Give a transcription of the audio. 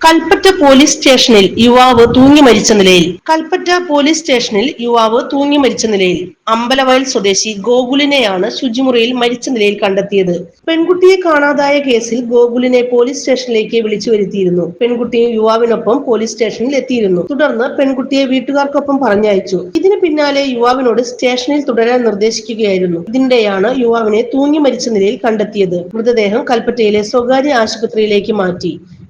Kalpetta police സ്റ്റേഷനിൽ യുവാവ് തൂങ്ങി മരിച്ച നിലയിൽ. കൽപ്പറ്റ പോലീസ് സ്റ്റേഷനിൽ യുവാവ് തൂങ്ങി മരിച്ച നിലയിൽ. അമ്പലവയൽ സ്വദേശി ഗോകുലിനെയാണ് ശുചിമുറിയിൽ മരിച്ച നിലയിൽ കണ്ടെത്തിയത്. പെൺകുട്ടിയെ കാണാതായ കേസിൽ ഗോകുലിനെ പോലീസ് സ്റ്റേഷനിലേക്ക് വിളിച്ചു വരുത്തിയിരുന്നു. പെൺകുട്ടിയും യുവാവിനൊപ്പം പോലീസ് സ്റ്റേഷനിൽ എത്തിയിരുന്നു. തുടർന്ന് പെൺകുട്ടിയെ വീട്ടുകാർക്കൊപ്പം പറഞ്ഞയച്ചു. ഇതിന് പിന്നാലെ യുവാവിനോട് സ്റ്റേഷനിൽ തുടരാൻ നിർദ്ദേശിക്കുകയായിരുന്നു. ഇതിനിടെയാണ് യുവാവിനെ തൂങ്ങി മരിച്ച നിലയിൽ കണ്ടെത്തിയത്. മൃതദേഹം കൽപ്പറ്റയിലെ സ്വകാര്യ ആശുപത്രിയിലേക്ക് മാറ്റി.